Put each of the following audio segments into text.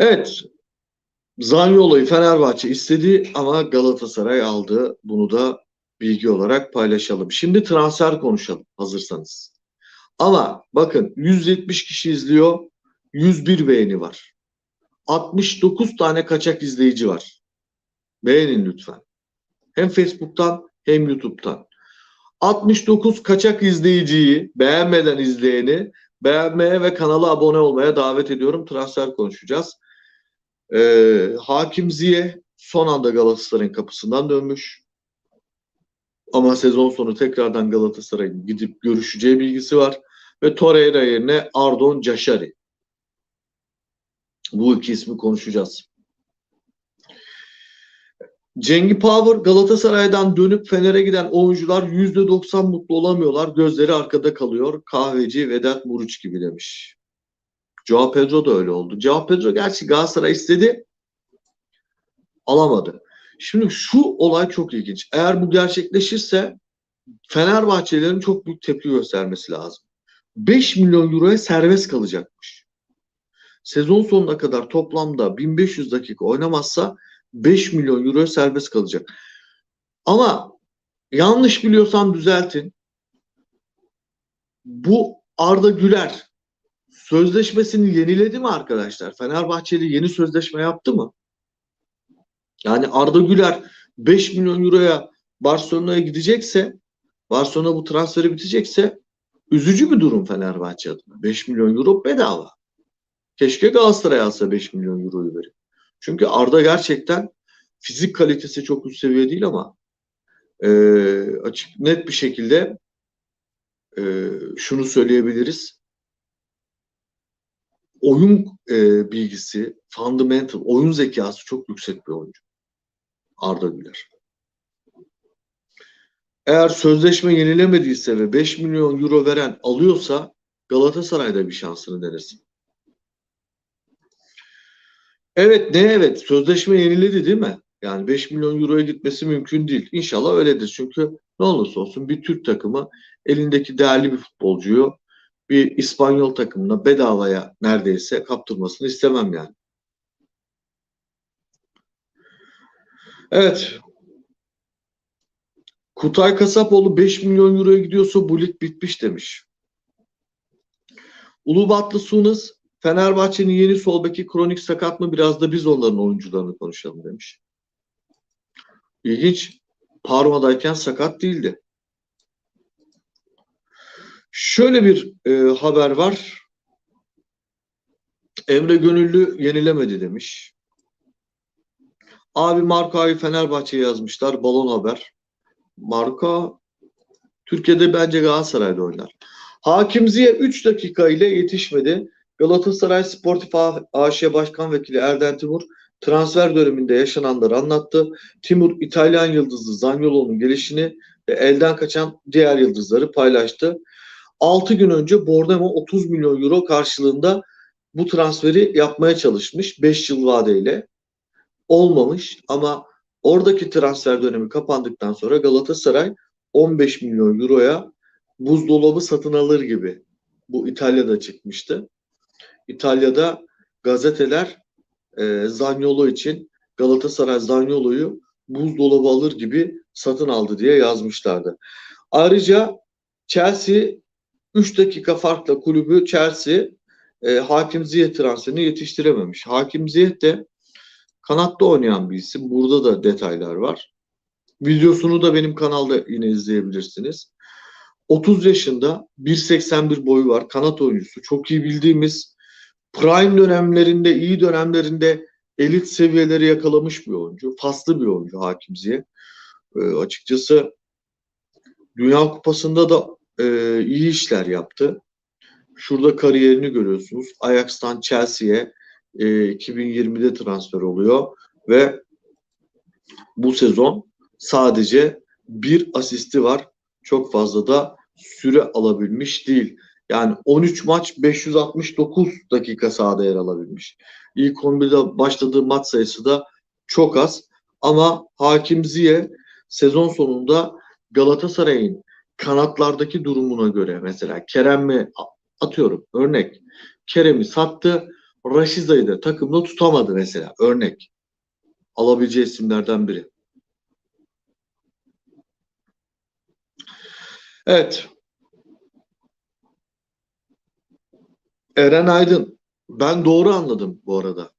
Evet. Zaniolo'yu Fenerbahçe istedi ama Galatasaray aldı. Bunu da bilgi olarak paylaşalım. Şimdi transfer konuşalım hazırsanız. Ama bakın 170 kişi izliyor. 101 beğeni var. 69 tane kaçak izleyici var. Beğenin lütfen. Hem Facebook'tan hem YouTube'dan. 69 kaçak izleyiciyi, beğenmeden izleyeni beğenmeye ve kanala abone olmaya davet ediyorum. Transfer konuşacağız. Ee, Hakim Ziye son anda Galatasaray'ın kapısından dönmüş. Ama sezon sonu tekrardan Galatasaray'ın gidip görüşeceği bilgisi var. Ve Torreira yerine Ardon Caşari. Bu iki ismi konuşacağız. Cengi Power Galatasaray'dan dönüp Fener'e giden oyuncular %90 mutlu olamıyorlar. Gözleri arkada kalıyor. Kahveci Vedat Muruç gibi demiş. Joao Pedro da öyle oldu. Joao Pedro gerçi Galatasaray istedi. Alamadı. Şimdi şu olay çok ilginç. Eğer bu gerçekleşirse Fenerbahçelerin çok büyük tepki göstermesi lazım. 5 milyon euroya serbest kalacakmış. Sezon sonuna kadar toplamda 1500 dakika oynamazsa 5 milyon euroya serbest kalacak. Ama yanlış biliyorsam düzeltin. Bu Arda Güler sözleşmesini yeniledi mi arkadaşlar? Fenerbahçeli yeni sözleşme yaptı mı? Yani Arda Güler 5 milyon euroya Barcelona'ya gidecekse Barcelona bu transferi bitecekse üzücü bir durum Fenerbahçe adına. 5 milyon euro bedava. Keşke Galatasaray alsa 5 milyon euroyu verip. Çünkü Arda gerçekten fizik kalitesi çok üst seviye değil ama e, açık net bir şekilde e, şunu söyleyebiliriz. Oyun e, bilgisi, fundamental, oyun zekası çok yüksek bir oyuncu. Arda Güler. Eğer sözleşme yenilemediyse ve 5 milyon euro veren alıyorsa Galatasaray'da bir şansını denesin. Evet ne evet sözleşme yeniledi değil mi? Yani 5 milyon euroya gitmesi mümkün değil. İnşallah öyledir. Çünkü ne olursa olsun bir Türk takımı elindeki değerli bir futbolcuyu bir İspanyol takımına bedavaya neredeyse kaptırmasını istemem yani. Evet. Kutay Kasapoğlu 5 milyon euroya gidiyorsa bu lig bitmiş demiş. Ulubatlı Sunus Fenerbahçe'nin yeni sol beki kronik sakat mı? Biraz da biz onların oyuncularını konuşalım demiş. İlginç. Parma'dayken sakat değildi. Şöyle bir e, haber var. Emre Gönüllü yenilemedi demiş. Abi Marko'yu Fenerbahçe'ye yazmışlar. Balon haber. Marko Türkiye'de bence Galatasaray'da oynar. Hakim Ziye 3 dakika ile yetişmedi. Galatasaray Sportif AŞ Başkan Vekili Erden Timur transfer döneminde yaşananları anlattı. Timur İtalyan yıldızı Zaniolo'nun gelişini ve elden kaçan diğer yıldızları paylaştı. 6 gün önce Bordemo 30 milyon euro karşılığında bu transferi yapmaya çalışmış 5 yıl vadeyle. Olmamış ama oradaki transfer dönemi kapandıktan sonra Galatasaray 15 milyon euroya buzdolabı satın alır gibi. Bu İtalya'da çıkmıştı. İtalya'da gazeteler e, Zaniolo için Galatasaray Zaniolo'yu buzdolabı alır gibi satın aldı diye yazmışlardı. Ayrıca Chelsea 3 dakika farkla kulübü Chelsea e, Hakim Ziyech transferini yetiştirememiş. Hakim Ziyech de kanatta oynayan bir isim. Burada da detaylar var. Videosunu da benim kanalda yine izleyebilirsiniz. 30 yaşında 1.81 boyu var. Kanat oyuncusu. Çok iyi bildiğimiz prime dönemlerinde, iyi dönemlerinde elit seviyeleri yakalamış bir oyuncu. Faslı bir oyuncu Hakim Ziyech. E, açıkçası Dünya Kupası'nda da e, iyi işler yaptı. Şurada kariyerini görüyorsunuz. Ajax'tan Chelsea'ye e, 2020'de transfer oluyor ve bu sezon sadece bir asisti var. Çok fazla da süre alabilmiş değil. Yani 13 maç 569 dakika sahada yer alabilmiş. İlk 11'de başladığı maç sayısı da çok az. Ama Hakim Ziye sezon sonunda Galatasaray'ın kanatlardaki durumuna göre mesela Kerem mi atıyorum örnek Kerem'i sattı. Raşiza'yı da takımda tutamadı mesela. Örnek. Alabileceği isimlerden biri. Evet. Eren Aydın. Ben doğru anladım bu arada.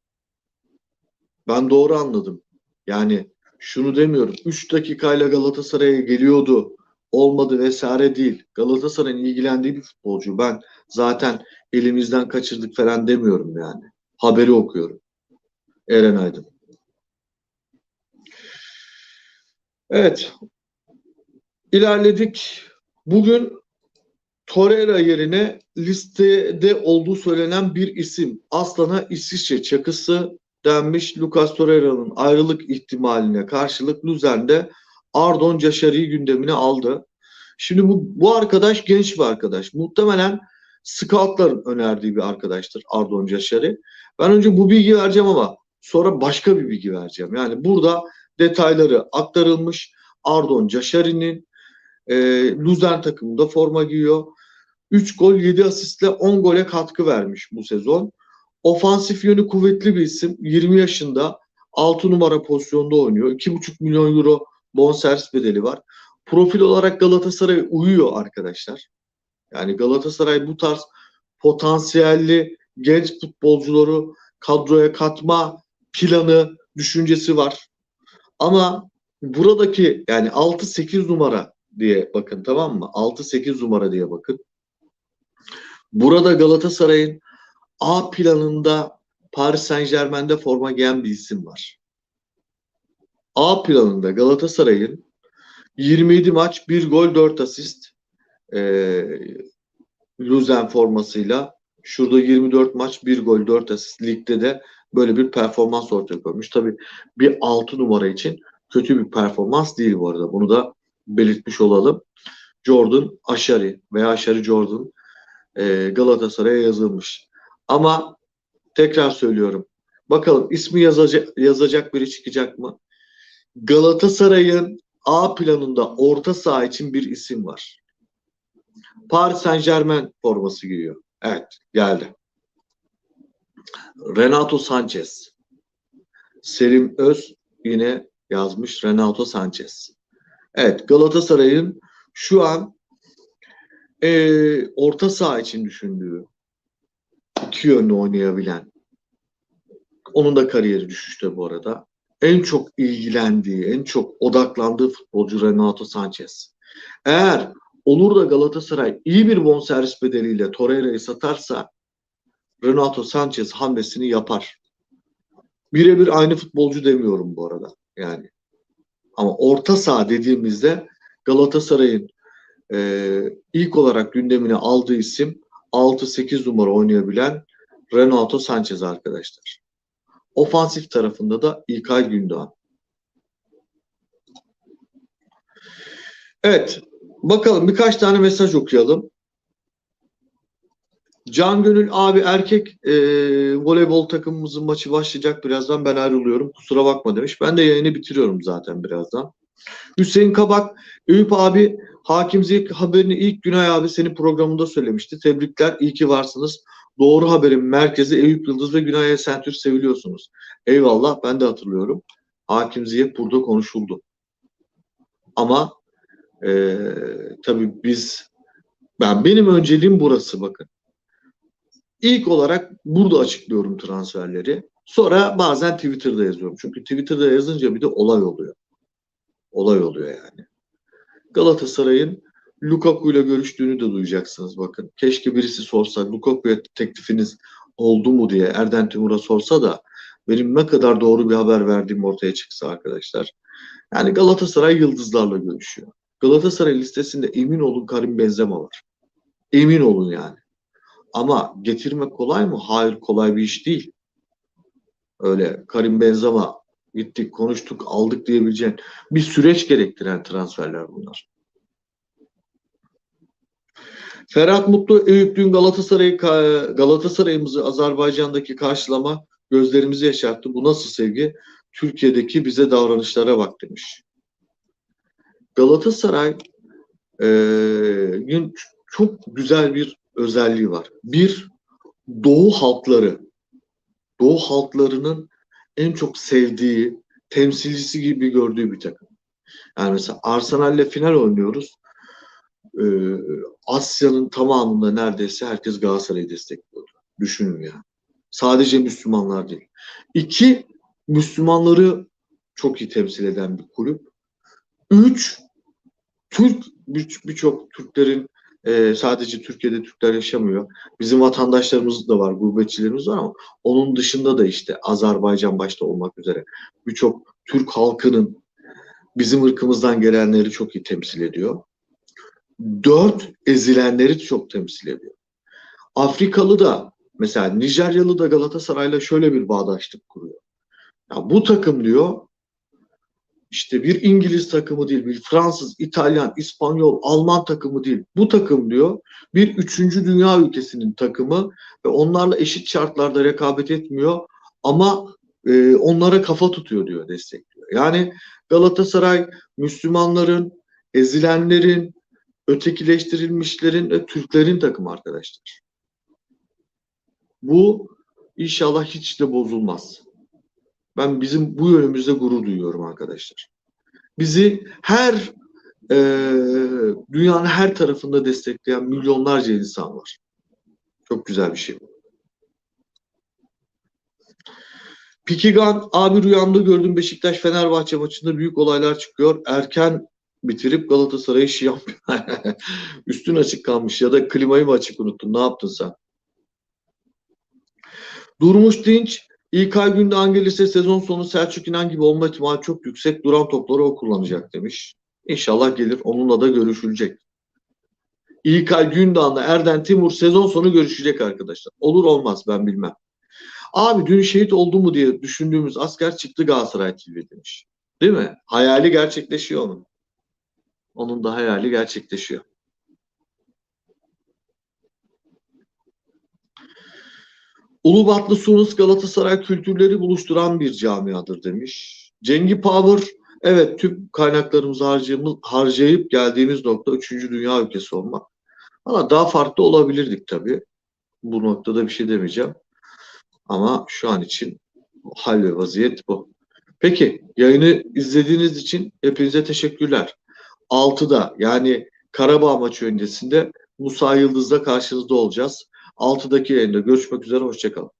Ben doğru anladım. Yani şunu demiyorum. 3 dakikayla Galatasaray'a geliyordu. Olmadı vesaire değil. Galatasaray'ın ilgilendiği bir futbolcu. Ben zaten elimizden kaçırdık falan demiyorum yani. Haberi okuyorum. Eren Aydın. Evet. İlerledik. Bugün Torreira yerine listede olduğu söylenen bir isim. Aslan'a İsviçre çakısı denmiş Lucas Torreira'nın ayrılık ihtimaline karşılık Luzern'de Ardon Caşari'yi gündemine aldı. Şimdi bu, bu arkadaş genç bir arkadaş. Muhtemelen scoutların önerdiği bir arkadaştır Ardon Caşari. Ben önce bu bilgi vereceğim ama sonra başka bir bilgi vereceğim. Yani burada detayları aktarılmış. Ardon Caşari'nin e, Luzern takımında forma giyiyor. 3 gol 7 asistle 10 gole katkı vermiş bu sezon. Ofansif yönü kuvvetli bir isim. 20 yaşında 6 numara pozisyonda oynuyor. 2,5 milyon euro bonservis bedeli var. Profil olarak Galatasaray uyuyor arkadaşlar. Yani Galatasaray bu tarz potansiyelli genç futbolcuları kadroya katma planı, düşüncesi var. Ama buradaki yani 6-8 numara diye bakın tamam mı? 6-8 numara diye bakın. Burada Galatasaray'ın A planında Paris Saint Germain'de forma giyen bir isim var. A planında Galatasaray'ın 27 maç 1 gol 4 asist e, Luzen formasıyla şurada 24 maç 1 gol 4 asist ligde de böyle bir performans ortaya koymuş. Tabii bir 6 numara için kötü bir performans değil bu arada. Bunu da belirtmiş olalım. Jordan Aşari veya Aşari Jordan e, Galatasaray'a yazılmış. Ama tekrar söylüyorum. Bakalım ismi yazacak, yazacak biri çıkacak mı? Galatasaray'ın A planında orta saha için bir isim var. Paris Saint Germain forması giyiyor. Evet geldi. Renato Sanchez. Selim Öz yine yazmış Renato Sanchez. Evet Galatasaray'ın şu an e, orta saha için düşündüğü iki yönlü oynayabilen onun da kariyeri düşüşte bu arada. En çok ilgilendiği, en çok odaklandığı futbolcu Renato Sanchez. Eğer olur da Galatasaray iyi bir bonservis bedeliyle Torreira'yı satarsa Renato Sanchez hamlesini yapar. Birebir aynı futbolcu demiyorum bu arada. Yani ama orta saha dediğimizde Galatasaray'ın e, ilk olarak gündemine aldığı isim 6-8 numara oynayabilen Renato Sanchez arkadaşlar. Ofansif tarafında da İlkay Gündoğan. Evet. Bakalım birkaç tane mesaj okuyalım. Can Gönül abi erkek e, voleybol takımımızın maçı başlayacak birazdan ben ayrılıyorum kusura bakma demiş. Ben de yayını bitiriyorum zaten birazdan. Hüseyin Kabak, Eyüp abi Hakim Ziyek haberini ilk Günay abi senin programında söylemişti. Tebrikler, iyi ki varsınız. Doğru haberin merkezi Eyüp Yıldız ve Günay Esentür seviliyorsunuz. Eyvallah ben de hatırlıyorum. Hakim Ziyek burada konuşuldu. Ama e, tabii biz ben benim önceliğim burası bakın. İlk olarak burada açıklıyorum transferleri. Sonra bazen Twitter'da yazıyorum. Çünkü Twitter'da yazınca bir de olay oluyor. Olay oluyor yani. Galatasaray'ın Lukaku ile görüştüğünü de duyacaksınız bakın. Keşke birisi sorsa Lukaku'ya teklifiniz oldu mu diye Erden Timur'a sorsa da benim ne kadar doğru bir haber verdiğim ortaya çıksa arkadaşlar. Yani Galatasaray yıldızlarla görüşüyor. Galatasaray listesinde emin olun Karim Benzema var. Emin olun yani. Ama getirmek kolay mı? Hayır kolay bir iş değil. Öyle Karim Benzema gittik, konuştuk, aldık diyebileceğin bir süreç gerektiren transferler bunlar. Ferhat Mutlu Eyüplü'nün Galatasaray Galatasaray'ımızı Azerbaycan'daki karşılama gözlerimizi yaşarttı. Bu nasıl sevgi? Türkiye'deki bize davranışlara bak demiş. Galatasaray e, çok güzel bir özelliği var. Bir, Doğu halkları Doğu halklarının en çok sevdiği, temsilcisi gibi gördüğü bir takım. Yani mesela Arsenal'le final oynuyoruz. Ee, Asya'nın tamamında neredeyse herkes Galatasaray'ı destekliyor. Düşünün ya. Sadece Müslümanlar değil. İki, Müslümanları çok iyi temsil eden bir kulüp. Üç, Türk birçok Türklerin e, sadece Türkiye'de Türkler yaşamıyor. Bizim vatandaşlarımız da var, gurbetçilerimiz var ama onun dışında da işte Azerbaycan başta olmak üzere birçok Türk halkının bizim ırkımızdan gelenleri çok iyi temsil ediyor. Dört, ezilenleri çok temsil ediyor. Afrikalı da mesela Nijeryalı da Galatasaray'la şöyle bir bağdaşlık kuruyor. Ya bu takım diyor işte bir İngiliz takımı değil, bir Fransız, İtalyan, İspanyol, Alman takımı değil. Bu takım diyor bir üçüncü dünya ülkesinin takımı ve onlarla eşit şartlarda rekabet etmiyor ama e, onlara kafa tutuyor diyor, destekliyor. Yani Galatasaray Müslümanların, ezilenlerin, ötekileştirilmişlerin ve Türklerin takımı arkadaşlar. Bu inşallah hiç de bozulmaz. Ben bizim bu yönümüzde gurur duyuyorum arkadaşlar. Bizi her e, dünyanın her tarafında destekleyen milyonlarca insan var. Çok güzel bir şey bu. Pikigan abi rüyamda gördüm Beşiktaş Fenerbahçe maçında büyük olaylar çıkıyor. Erken bitirip Galatasaray'ı şampiyon. Üstün açık kalmış ya da klimayı mı açık unuttun? Ne yaptın sen? Durmuş Dinç İlkay Gündoğan gelirse sezon sonu Selçuk İnan gibi olma ihtimali çok yüksek. Duran topları o kullanacak demiş. İnşallah gelir. Onunla da görüşülecek. İlkay Gündoğan'la Erden Timur sezon sonu görüşecek arkadaşlar. Olur olmaz ben bilmem. Abi dün şehit oldu mu diye düşündüğümüz asker çıktı Galatasaray TV demiş. Değil mi? Hayali gerçekleşiyor onun. Onun da hayali gerçekleşiyor. Ulubatlı Sunus Galatasaray kültürleri buluşturan bir camiadır demiş. Cengi Power evet tüm kaynaklarımızı harcayıp geldiğimiz nokta 3. Dünya ülkesi olmak. Ama daha farklı olabilirdik tabii. Bu noktada bir şey demeyeceğim. Ama şu an için hal ve vaziyet bu. Peki yayını izlediğiniz için hepinize teşekkürler. 6'da yani Karabağ maçı öncesinde Musa Yıldız'la karşınızda olacağız. 6'daki yayında görüşmek üzere. Hoşçakalın.